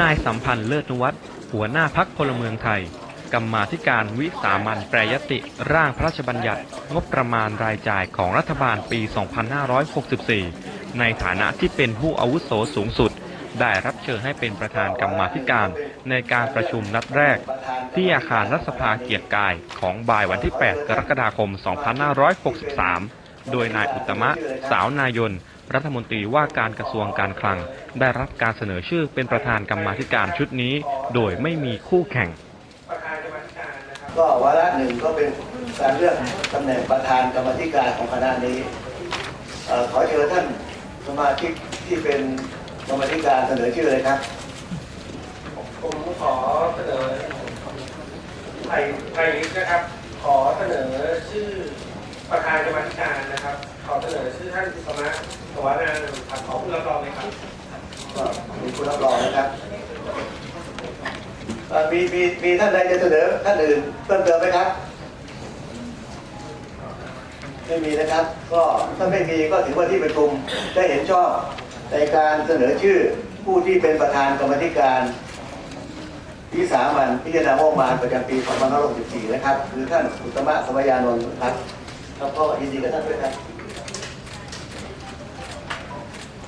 นายสัมพันธ์เลิศนวัตหัวหน้าพักพลเมืองไทย กรรมาธิการวิสามันแปรยติร่างพระราชบัญญัติ งบประมาณรายจ่ายของรัฐบาลปี 2564 ในฐานะที่เป็นผู้อาวุโสสูงสุด ได้รับเชิญให้เป็นประธานกรรมาธิการในการประชุมนัดแรก ที่อาคารรัฐสภาเกียรติกายของบ่ายวันที่ 8 กรกฎาคม 2563 โดยนายอุตมะ สาวนายน รัฐมนตรีว่าการกระทรวงการคลัง ได้รับการเสนอชื่อเป็นประธานกรรมาธิการชุดนี้ โดยไม่มีคู่แข่ง ก็วาระหนึ่งก็เป็นการเลือกตำแหน่งประธานกรรมาธิการของคณะนี้เอ่อขอเชิญท่านสมาชิกที่เป็นกรรมาธิการเสนอชื่อเลยครับผมขอเสนอไผ่ไผ่ลิกนะครับ ขอเสนอชื่อ นอชื่อท่านสมะสวานานท์ครับขอคุณรับรองเลยครับก็มีผู้รับรองนะครับเอ่อมีมีมีท่านใดจะเสนอท่านอื่นเพิ่มเติมไหมครับ ไม่มีนะครับ ก็ถ้าไม่มีก็ถือว่าที่ประชุมได้เห็นชอบในการเสนอชื่อผู้ที่เป็นประธานกรรมธิการวิสามันพิจารณางบประมาณประจำปี2564 นะครับ คือท่านอุตตมะสมัยานนท์ครับ ครับก็ยินดีกับท่านด้วยครับ